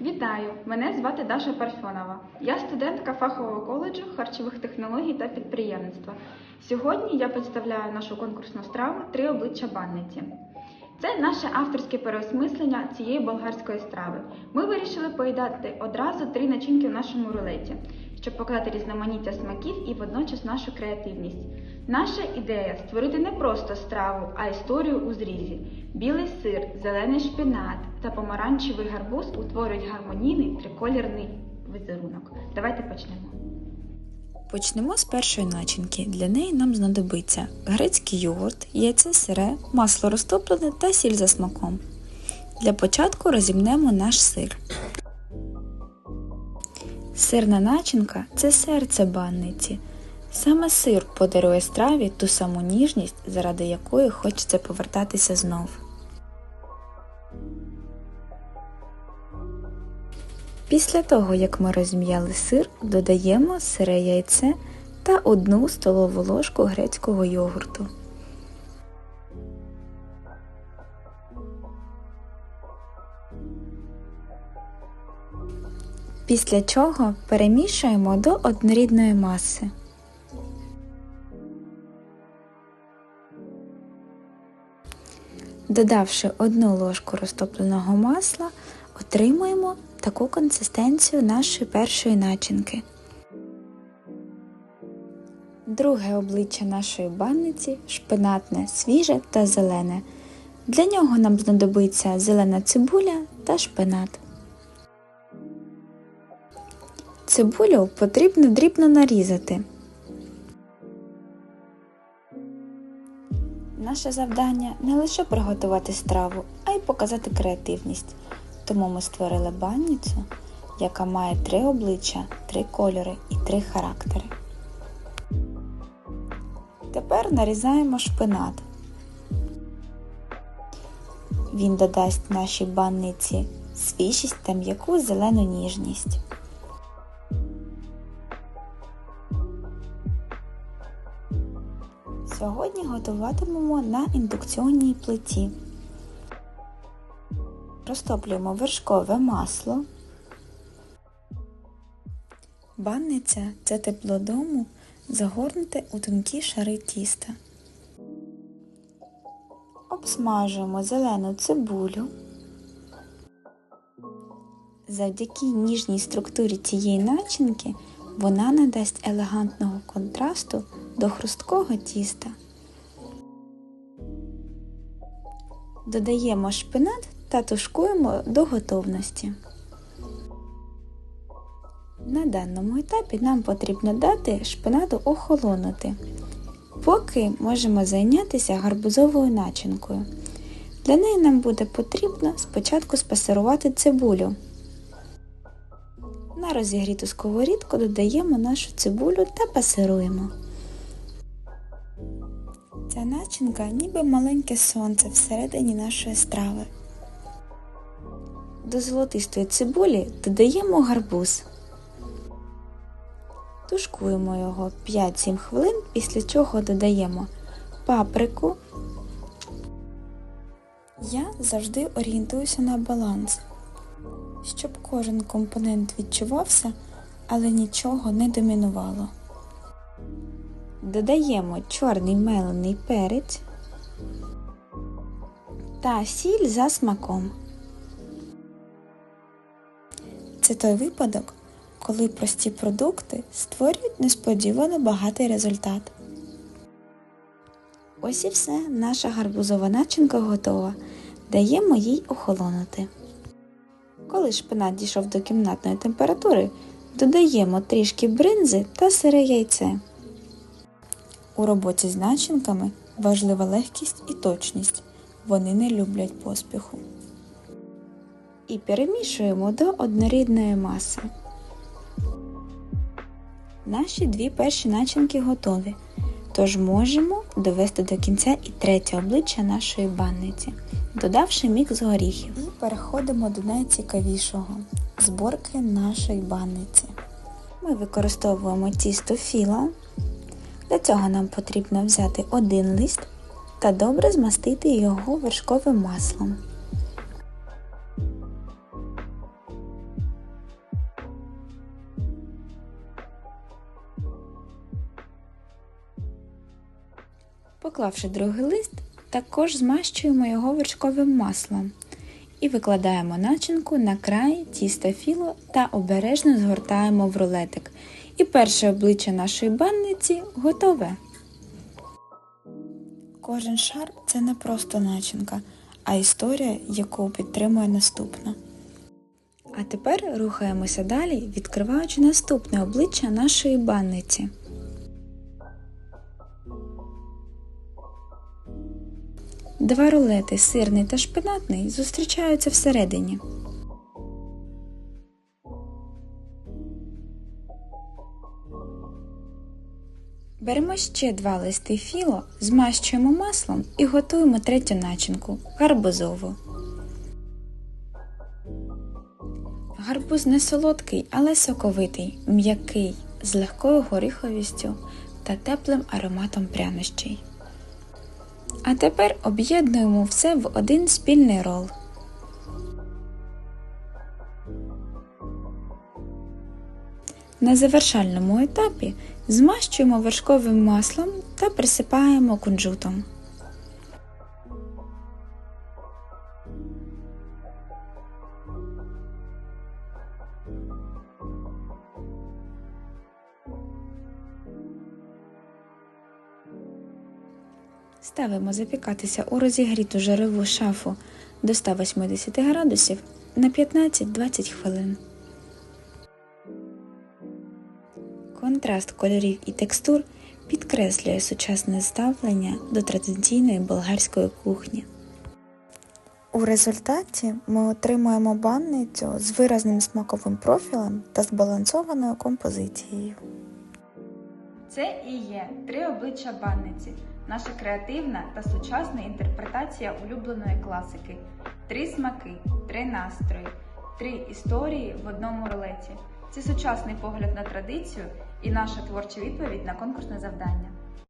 Вітаю! Мене звати Даша Парфьонова. Я студентка фахового коледжу харчових технологій та підприємництва. Сьогодні я представляю нашу конкурсну страву Три обличчя банниці. Це наше авторське переосмислення цієї болгарської страви. Ми вирішили поїдати одразу три начинки в нашому рулеті, щоб показати різноманіття смаків і водночас нашу креативність. Наша ідея створити не просто страву, а історію у зрізі. Білий сир, зелений шпинат та помаранчевий гарбуз утворюють гармонійний триколірний візерунок. Давайте почнемо. Почнемо з першої начинки. Для неї нам знадобиться грецький йогурт, яйце сире, масло розтоплене та сіль за смаком. Для початку розімнемо наш сир. Сирна начинка це серце банниці. Саме сир подарує страві ту саму ніжність, заради якої хочеться повертатися знов. Після того, як ми розм'яли сир, додаємо сире яйце та одну столову ложку грецького йогурту. Після чого перемішуємо до однорідної маси. Додавши одну ложку розтопленого масла, отримуємо таку консистенцію нашої першої начинки. Друге обличчя нашої банниці шпинатне, свіже та зелене. Для нього нам знадобиться зелена цибуля та шпинат. Цибулю потрібно дрібно нарізати. Наше завдання не лише приготувати страву, а й показати креативність. Тому ми створили банницю, яка має три обличчя, три кольори і три характери. Тепер нарізаємо шпинат. Він додасть нашій банниці свіжість та м'яку зелену ніжність. Сьогодні готуватимемо на індукційній плиті. Розтоплюємо вершкове масло. Банниця це тепло дому, загорнуте у тонкі шари тіста. Обсмажуємо зелену цибулю. Завдяки ніжній структурі цієї начинки вона надасть елегантного контрасту до хрусткого тіста. Додаємо шпинат та тушкуємо до готовності. На даному етапі нам потрібно дати шпинату охолонути. Поки можемо зайнятися гарбузовою начинкою. Для неї нам буде потрібно спочатку спасирувати цибулю. На розігріту сковорідку додаємо нашу цибулю та пасируємо. Ця начинка ніби маленьке сонце всередині нашої страви. До золотистої цибулі додаємо гарбуз. Тушкуємо його 5-7 хвилин, після чого додаємо паприку. Я завжди орієнтуюся на баланс, щоб кожен компонент відчувався, але нічого не домінувало. Додаємо чорний мелений перець та сіль за смаком. Це той випадок, коли прості продукти створюють несподівано багатий результат. Ось і все, наша гарбузова начинка готова. Даємо їй охолонути. Коли шпинат дійшов до кімнатної температури, додаємо трішки бринзи та сире яйце. У роботі з начинками важлива легкість і точність. Вони не люблять поспіху. І перемішуємо до однорідної маси. Наші дві перші начинки готові, тож можемо довести до кінця і третє обличчя нашої банниці, додавши мікс горіхів. І переходимо до найцікавішого зборки нашої банниці. Ми використовуємо тісто філа. Для цього нам потрібно взяти один лист та добре змастити його вершковим маслом. Поклавши другий лист, також змащуємо його вершковим маслом і викладаємо начинку на край тіста філо та обережно згортаємо в рулетик. І перше обличчя нашої банниці готове. Кожен шар це не просто начинка, а історія, яку підтримує наступна. А тепер рухаємося далі, відкриваючи наступне обличчя нашої банниці. Два рулети, сирний та шпинатний, зустрічаються всередині. Беремо ще два листи філо, змащуємо маслом і готуємо третю начинку гарбузову. Гарбуз не солодкий, але соковитий, м'який, з легкою горіховістю та теплим ароматом прянощей. А тепер об'єднуємо все в один спільний рол. На завершальному етапі змащуємо вершковим маслом та присипаємо кунжутом. Ставимо запікатися у розігріту жарову шафу до 180 градусів на 15-20 хвилин. Контраст кольорів і текстур підкреслює сучасне ставлення до традиційної болгарської кухні. У результаті ми отримуємо банницю з виразним смаковим профілем та збалансованою композицією. Це і є три обличчя банниці, наша креативна та сучасна інтерпретація улюбленої класики. Три смаки, три настрої, три історії в одному рулеті. Це сучасний погляд на традицію і наша творча відповідь на конкурсне завдання.